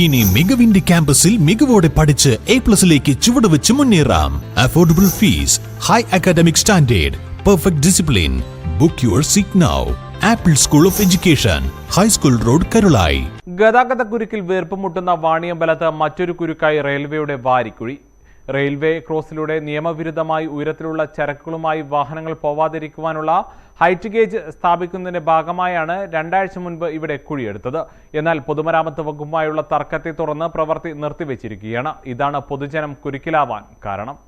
ഇനി മികവിന്റെ ക്യാമ്പസിൽ മികവോടെ പഠിച്ച് എ പ്ലസിലേക്ക് ചുവടുവെച്ച് മുന്നേറാം. Affordable fees high academic standard perfect discipline book your seat now Apple school of education high school road Karulai ഗതാഗത കുരുക്കിൽ വീർപ്പുമുട്ടുന്ന വാണിയമ്പലത്ത് മറ്റൊരു കുരുക്കായി റെയിൽവേയുടെ വാരിക്കുഴി. റെയിൽവേ ക്രോസിലൂടെ നിയമവിരുദ്ധമായി ഉയരത്തിലുള്ള ചരക്കുകളുമായി വാഹനങ്ങൾ പോവാതിരിക്കുവാനുള്ള ഹൈറ്റ് ഗേജ് സ്ഥാപിക്കുന്നതിന്റെ ഭാഗമായാണ് രണ്ടാഴ്ച മുൻപ് ഇവിടെ കുഴിയെടുത്തത്. എന്നാൽ പൊതുമരാമത്ത് വകുപ്പുമായുള്ള തർക്കത്തെ തുടർന്ന് പ്രവൃത്തി നിർത്തിവെച്ചിരിക്കുകയാണ്. ഇതാണ് പൊതുജനം കുരുക്കിലാവാൻ കാരണം.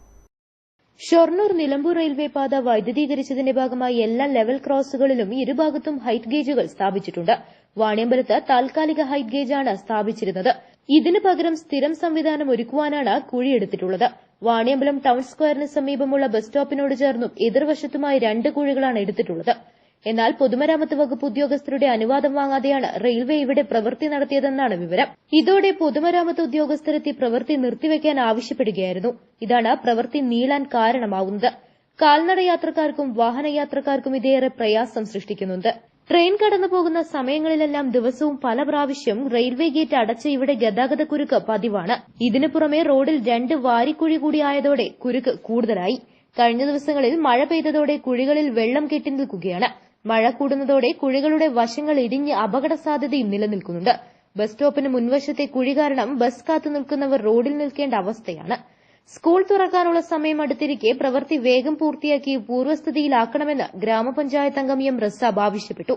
ഷൊർണൂർ നിലമ്പൂർ റെയിൽവേ പാത വൈദ്യുതീകരിച്ചതിന്റെ ഭാഗമായി എല്ലാ ലെവൽ ക്രോസുകളിലും ഇരുഭാഗത്തും ഹൈറ്റ് ഗേജുകൾ സ്ഥാപിച്ചിട്ടുണ്ട്. വാണിയമ്പലത്ത് താൽക്കാലിക ഹൈറ്റ് ഗേജാണ് സ്ഥാപിച്ചിരുന്നത്. ഇതിനു പകരം സ്ഥിരം സംവിധാനം ഒരുക്കുവാനാണ് കുഴിയെടുത്തിട്ടുള്ളത് വാണിയമ്പലം ടൌൺ സ്ക്വയറിന് സമീപമുള്ള ബസ് സ്റ്റോപ്പിനോട് ചേർന്നും എതിർവശത്തുമായി രണ്ട് കുഴികളാണ് എടുത്തിട്ടുള്ളത്. എന്നാൽ പൊതുമരാമത്ത് വകുപ്പ് ഉദ്യോഗസ്ഥരുടെ അനുവാദം വാങ്ങാതെയാണ് റെയിൽവേ ഇവിടെ പ്രവൃത്തി നടത്തിയതെന്നാണ് വിവരം. ഇതോടെ പൊതുമരാമത്ത് ഉദ്യോഗസ്ഥരെത്തി പ്രവൃത്തി നിർത്തിവെക്കാൻ ആവശ്യപ്പെടുകയായിരുന്നു. ഇതാണ് പ്രവൃത്തി നീളാൻ കാരണമാവുന്നത്. കാൽനട യാത്രക്കാർക്കും വാഹനയാത്രക്കാർക്കും ഇതേറെ പ്രയാസം സൃഷ്ടിക്കുന്നുണ്ട്. ട്രെയിൻ കടന്നു പോകുന്ന സമയങ്ങളിലെല്ലാം ദിവസവും പല പ്രാവശ്യം റെയിൽവേ ഗേറ്റ് അടച്ച് ഇവിടെ ഗതാഗത കുരുക്ക് പതിവാണ്. ഇതിനു പുറമെ റോഡിൽ രണ്ട് വാരിക്കുഴി കൂടിയായതോടെ കുരുക്ക് കൂടുതലായി. കഴിഞ്ഞ ദിവസങ്ങളിൽ മഴ പെയ്തതോടെ കുഴികളിൽ വെള്ളം കെട്ടി നിൽക്കുകയാണ്. മഴ കൂടുന്നതോടെ കുഴികളുടെ വശങ്ങൾ ഇടിഞ്ഞ് അപകട സാധ്യതയും നിലനിൽക്കുന്നുണ്ട്. ബസ് സ്റ്റോപ്പിന് മുൻവശത്തെ കുഴി കാരണം ബസ് കാത്തു നിൽക്കുന്നവർ റോഡിൽ നിൽക്കേണ്ട അവസ്ഥയാണ്. സ്കൂൾ തുറക്കാനുള്ള സമയം അടുത്തിരിക്കെ പ്രവൃത്തി വേഗം പൂർത്തിയാക്കി പൂർവസ്ഥിതിയിലാക്കണമെന്ന് ഗ്രാമപഞ്ചായത്ത് അംഗം എം റസാബ് ആവശ്യപ്പെട്ടു.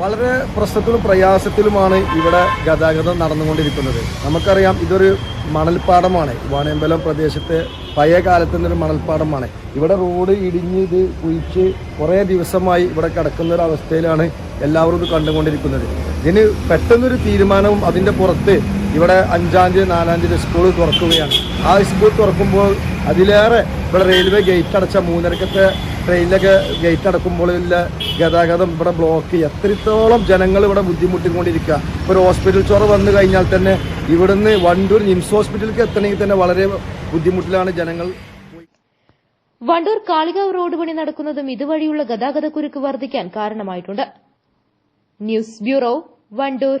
വളരെ പ്രശ്നത്തിലും പ്രയാസത്തിലുമാണ് ഇവിടെ ഗതാഗതം നടന്നുകൊണ്ടിരിക്കുന്നത്. നമുക്കറിയാം ഇതൊരു മണൽപ്പാടമാണ്. വാണിയമ്പലം പ്രദേശത്തെ പഴയ കാലത്ത് നിന്നൊരു മണൽപ്പാടമാണ്. ഇവിടെ റോഡ് ഇടിഞ്ഞ് ഇത് കുഴിച്ച് കുറേ ദിവസമായി ഇവിടെ കിടക്കുന്ന ഒരു അവസ്ഥയിലാണ് എല്ലാവരും ഇത് കണ്ടുകൊണ്ടിരിക്കുന്നത്. ഇതിന് പെട്ടെന്നൊരു തീരുമാനവും അതിന്റെ പുറത്ത് ഇവിടെ അഞ്ചാം തീയതി നാലാം തീയതി സ്കൂൾ തുറക്കുകയാണ്. ആ സ്കൂൾ തുറക്കുമ്പോൾ അതിലേറെ ഇവിടെ റെയിൽവേ ഗേറ്റ് അടച്ച മൂന്നരക്കത്തെ ട്രെയിനിലൊക്കെ ഗേറ്റ് അടക്കുമ്പോഴുള്ള ഗതാഗതം ഇവിടെ ബ്ലോക്ക് എത്രത്തോളം ജനങ്ങൾ ഇവിടെ ബുദ്ധിമുട്ടിക്കൊണ്ടിരിക്കുക. ഇപ്പോൾ ഒരു ഹോസ്പിറ്റൽ ചോറ് വന്നു കഴിഞ്ഞാൽ തന്നെ ഇവിടുന്ന് വണ്ടൂർ നിംസ് ഹോസ്പിറ്റലിലേക്ക് എത്തണമെങ്കിൽ തന്നെ വളരെ ബുദ്ധിമുട്ടിലാണ് ജനങ്ങൾ വണ്ടൂർ കാളികാവ് റോഡ് പണി നടക്കുന്നതും ഇതുവഴിയുള്ള ഗതാഗത കുരുക്ക് വർദ്ധിക്കാൻ കാരണമായിട്ടുണ്ട്. News bureau Wandoor.